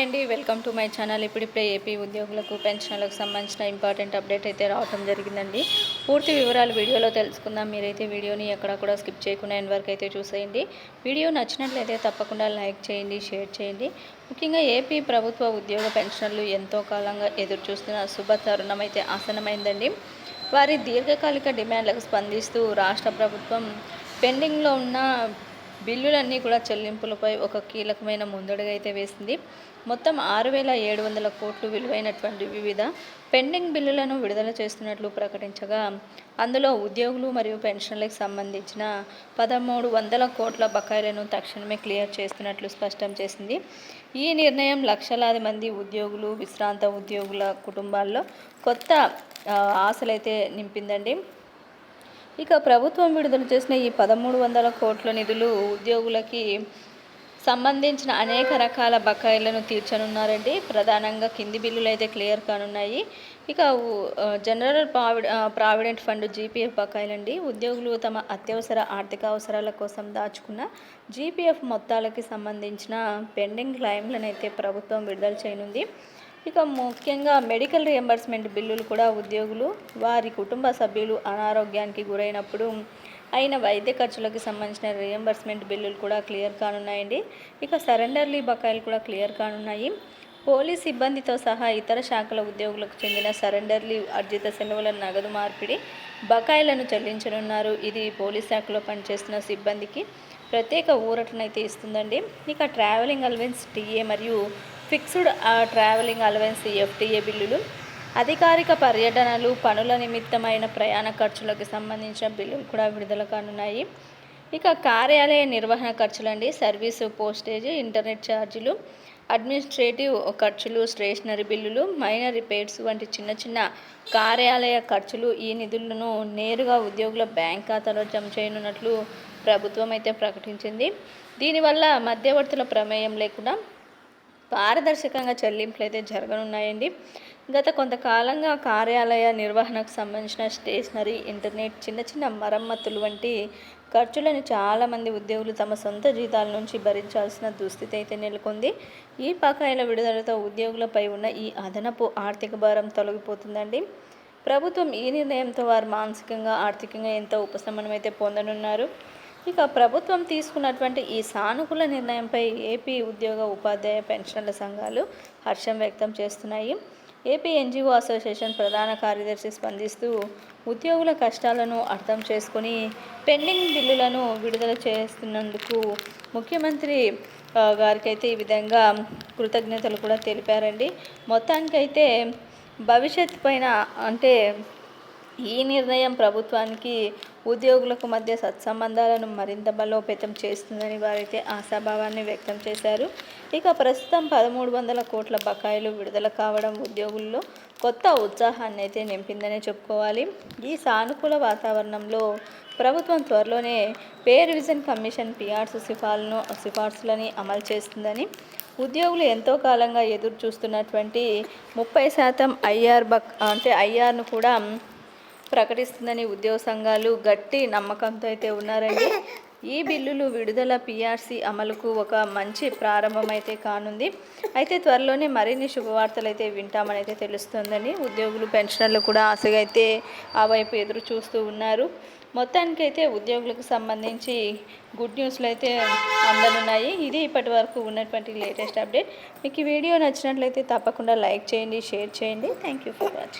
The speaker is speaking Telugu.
అండి వెల్కమ్ టు మై ఛానల్. ఇప్పుడిప్పుడే ఏపీ ఉద్యోగులకు పెన్షన్లకు సంబంధించిన ఇంపార్టెంట్ అప్డేట్ అయితే రావటం జరిగిందండి. పూర్తి వివరాలు వీడియోలో తెలుసుకుందాం. మీరైతే వీడియోని ఎక్కడ కూడా స్కిప్ చేయకుండా ఎండ్ వరకు అయితే చూసేయండి. వీడియో నచ్చినట్లయితే తప్పకుండా లైక్ చేయండి షేర్ చేయండి. ముఖ్యంగా ఏపీ ప్రభుత్వ ఉద్యోగ పెన్షన్లు ఎంతో కాలంగా ఎదురు చూస్తున్న శుభ తరుణం అయితే ఆసనమైందండి వారి దీర్ఘకాలిక డిమాండ్లకు స్పందిస్తూ రాష్ట్ర ప్రభుత్వం పెండింగ్లో ఉన్న బిల్లులన్నీ కూడా చెల్లింపులపై ఒక కీలకమైన ముందడుగు అయితే వేసింది. మొత్తం ఆరు వేల ఏడు వందల కోట్లు విలువైనటువంటి వివిధ పెండింగ్ బిల్లులను విడుదల చేస్తున్నట్లు ప్రకటించగా అందులో ఉద్యోగులు మరియు పెన్షన్లకు సంబంధించిన పదమూడు వందల కోట్ల బకాయిలను తక్షణమే క్లియర్ చేస్తున్నట్లు స్పష్టం చేసింది. ఈ నిర్ణయం లక్షలాది మంది ఉద్యోగులు విశ్రాంత ఉద్యోగుల కుటుంబాల్లో కొత్త ఆశలైతే నింపిందండి. ఇక ప్రభుత్వం విడుదల చేసిన ఈ పదమూడు వందల కోట్ల నిధులు ఉద్యోగులకి సంబంధించిన అనేక రకాల బకాయిలను తీర్చనున్నారండి. ప్రధానంగా కింది బిల్లులు అయితే క్లియర్ కానున్నాయి. ఇక general provid provident fund GPF బకాయిలండి. ఉద్యోగులు తమ అత్యవసర ఆర్థిక అవసరాల కోసం దాచుకున్న జీపీఎఫ్ మొత్తాలకి సంబంధించిన పెండింగ్ క్లైమ్లను అయితే ప్రభుత్వం విడుదల చేయనుంది. ఇక ముఖ్యంగా మెడికల్ రియంబర్స్మెంట్ బిల్లులు కూడా ఉద్యోగులు వారి కుటుంబ సభ్యులు అనారోగ్యానికి గురైనప్పుడు అయిన వైద్య ఖర్చులకు సంబంధించిన రియంబర్స్మెంట్ బిల్లులు కూడా క్లియర్ కానున్నాయండి. ఇక సరెండర్లీ బకాయిలు కూడా క్లియర్ కానున్నాయి. పోలీస్ సిబ్బందితో సహా ఇతర శాఖల ఉద్యోగులకు చెందిన సరెండర్లీ అర్జిత సెలవుల నగదు మార్పిడి బకాయిలను చెల్లించనున్నారు. ఇది పోలీస్ శాఖలో పనిచేస్తున్న సిబ్బందికి ప్రత్యేక ఊరటనైతే ఇస్తుందండి. ఇక ట్రావెలింగ్ అలవెన్స్ టీఏ మరియు ఫిక్స్డ్ ట్రావెలింగ్ అలవెన్స్ ఎఫ్టీఏ బిల్లులు అధికారిక పర్యటనలు పనుల నిమిత్తమైన ప్రయాణ ఖర్చులకు సంబంధించిన బిల్లులు కూడా విడుదల కానున్నాయి. ఇక కార్యాలయ నిర్వహణ ఖర్చులండి సర్వీసు పోస్టేజ్ ఇంటర్నెట్ ఛార్జీలు అడ్మినిస్ట్రేటివ్ ఖర్చులు స్టేషనరీ బిల్లులు మైనర్ రిపేర్స్ వంటి చిన్న చిన్న కార్యాలయ ఖర్చులు ఈ నిధులను నేరుగా ఉద్యోగుల బ్యాంక్ ఖాతాలో జమ చేయనున్నట్లు ప్రభుత్వం అయితే ప్రకటించింది. దీనివల్ల మధ్యవర్తుల ప్రమేయం లేకుండా పారదర్శకంగా చెల్లింపులు అయితే జరగనున్నాయండి. గత కొంతకాలంగా కార్యాలయ నిర్వహణకు సంబంధించిన స్టేషనరీ ఇంటర్నెట్ చిన్న చిన్న మరమ్మతులు వంటి ఖర్చులను చాలామంది ఉద్యోగులు తమ సొంత జీతాల నుంచి భరించాల్సిన దుస్థితి అయితే నెలకొంది. ఈ బకాయిల విడుదలతో ఉద్యోగులపై ఉన్న ఈ అదనపు ఆర్థిక భారం తొలగిపోతుందండి. ప్రభుత్వం ఈ నిర్ణయంతో వారు మానసికంగా ఆర్థికంగా ఎంతో ఉపశమనం అయితే పొందనున్నారు. ఇక ప్రభుత్వం తీసుకున్నటువంటి ఈ సానుకూల నిర్ణయంపై ఏపీ ఉద్యోగ ఉపాధ్యాయ పెన్షన్ల సంఘాలు హర్షం వ్యక్తం చేస్తున్నాయి. ఏపీ ఎన్జిఓ అసోసియేషన్ ప్రధాన కార్యదర్శి స్పందిస్తూ ఉద్యోగుల కష్టాలను అర్థం చేసుకుని పెండింగ్ బిల్లులను విడుదల చేస్తున్నందుకు ముఖ్యమంత్రి గారికైతే ఈ విధంగా కృతజ్ఞతలు కూడా తెలిపారండి. మొత్తానికైతే భవిష్యత్ పైన అంటే ఈ నిర్ణయం ప్రభుత్వానికి ఉద్యోగులకు మధ్య సత్సంబంధాలను మరింత బలోపేతం చేస్తుందని వారైతే ఆశాభావాన్ని వ్యక్తం చేశారు. ఇక ప్రస్తుతం పదమూడు వందల కోట్ల బకాయిలు విడుదల కావడం ఉద్యోగుల్లో కొత్త ఉత్సాహాన్ని అయితే నింపిందనే చెప్పుకోవాలి. ఈ సానుకూల వాతావరణంలో ప్రభుత్వం త్వరలోనే పే రివిజన్ కమిషన్ పిఆర్స్ సిఫార్సులను సిఫార్సులని అమలు చేస్తుందని ఉద్యోగులు ఎంతో కాలంగా ఎదురు చూస్తున్నటువంటి ముప్పై శాతం ఐఆర్ బక్ అంటే ఐఆర్ను కూడా ప్రకటిస్తుందని ఉద్యోగ సంఘాలు గట్టి నమ్మకంతో అయితే ఉన్నారండి. ఈ బిల్లులు విడుదల పీఆర్సీ అమలుకు ఒక మంచి ప్రారంభం అయితే కానుంది. అయితే త్వరలోనే మరిన్ని శుభవార్తలు అయితే వింటామని అయితే తెలుస్తుందని ఉద్యోగులు పెన్షనర్లు కూడా ఆశగా అయితే ఆ వైపు ఎదురు చూస్తూ ఉన్నారు. మొత్తానికైతే ఉద్యోగులకు సంబంధించి గుడ్ న్యూస్లు అయితే అందనున్నాయి. ఇది ఇప్పటి వరకు ఉన్నటువంటి లేటెస్ట్ అప్డేట్. మీకు ఈ వీడియో నచ్చినట్లయితే తప్పకుండా లైక్ చేయండి షేర్ చేయండి. Thank you for watching.